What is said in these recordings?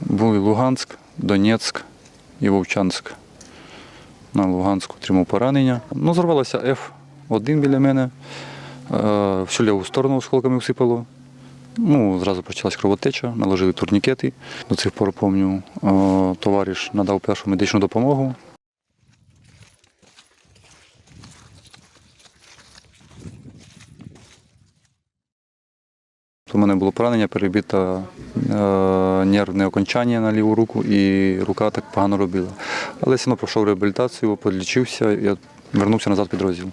Були Луганськ, Донецьк і Вовчанськ. На Луганську отримав поранення. Ну, зорвалася F1 біля мене. Е, Всю ліву сторону осколками всипало. Ну, зразу почалась кровотеча, наложили турнікети. До цих пор пам'ятаю, е, товариш надав першу медичну допомогу. У мене було поранення, перебите нервне окончання на ліву руку, і рука так погано робила. Але все одно пройшов реабілітацію, подлічився, і вернувся назад в підрозділ.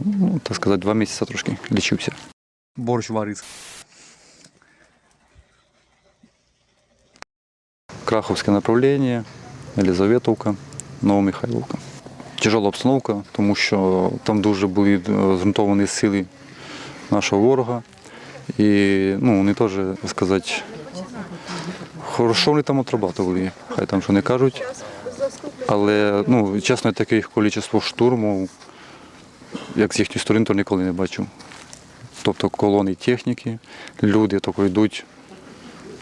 Ну, так сказати, два місяці трошки лічився. Борщ варить. Краховське направлення, Елізаветовка, Новомихайловка. Тяжела обстановка, тому що там дуже були е, сили нашого ворога. І ну, вони теж, сказати, хорошо вони там отрабатували, хай там що не кажуть. Але ну, чесно, таких кількість штурмів, як з їхньої сторони, то ніколи не бачив. Тобто колони техніки, люди тако йдуть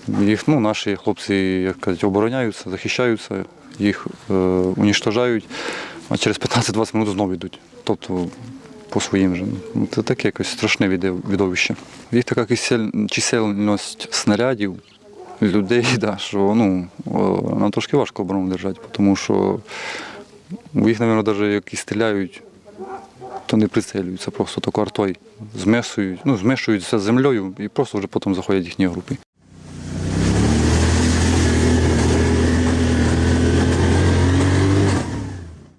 їх, ну, наші хлопці, як кажуть, обороняються, захищаються, їх е, уніштожають, а через 15-20 минут знову йдуть. Тобто по своїм же. Ну, Це таке якось страшне видовище. Їх така чисельність снарядів, людей, да, що ну, нам трошки важко оборону держати, тому що їх, мабуть, навіть які стріляють, то не прицелюються, просто тако артою змешують, ну, змешують все з землею і просто вже потім заходять їхні групи.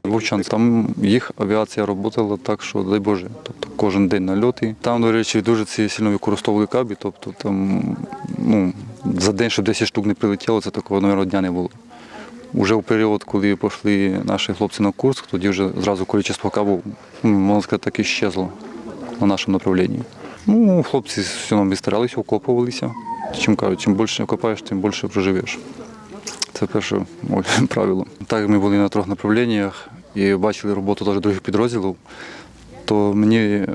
Вовчан, там їх авіація працювала так, що дай Боже, тобто кожен день нальоти. Там, до речі, дуже ці сильно використовували кабі, тобто там ну, за день, щоб 10 штук не прилетіло, це такого, мабуть, дня не було. Уже в період, коли пішли наші хлопці на курс, тоді вже зразу кількість кабу, ну, можна сказати, так і щезло на нашому направлінні. Ну, хлопці все одно старалися, окопувалися. Чим кажуть, чим більше окопаєш, тим більше проживеш. Це перше правило. Так ми були на трьох направленнях і бачили роботу теж других підрозділів, то мені, е,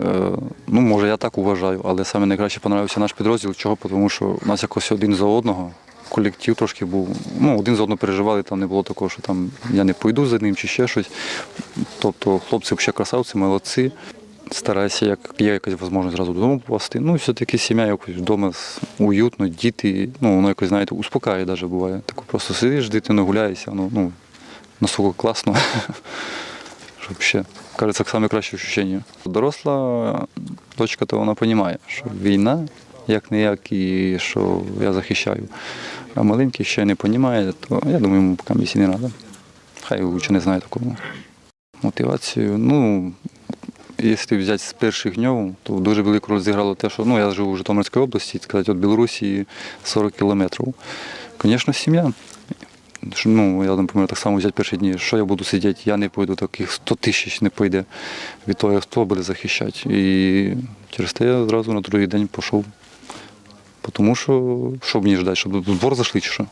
ну може я так вважаю, але саме найкраще подобався наш підрозділ. Чого? Тому що у нас якось один за одного. Колектив трошки був, ну, один за одного переживали, там не було такого, що там я не пойду за ним чи ще щось. Тобто хлопці взагалі красавці, молодці. Стараюся, як є якась можливість зразу додому попасти. Ну, все-таки сім'я якось вдома уютно, діти, ну, воно якось, знаєте, успокаює навіть буває. Так просто сидиш, з дитиною гуляєшся, ну, ну настільки класно. Щоб ще, кажуть, це найкраще відчуття. Доросла дочка, то вона розуміє, що війна, як не як, і що я захищаю. А маленький ще не розуміє, то я думаю, йому поки місії не треба. Хай лучше не знає такого. Мотивацію, ну, Якщо взяти з перших днів, то дуже велику роль зіграло те, що ну, я живу в Житомирській області, сказати, від Білорусі 40 кілометрів. Звісно, сім'я. Ну, я наприклад, так само взяти перші дні, що я буду сидіти, я не пойду, таких 100 тисяч не пойде від того, хто буде захищати. І через те я одразу на другий день пішов. Тому що, що мені ждати, щоб збор зайшли чи що?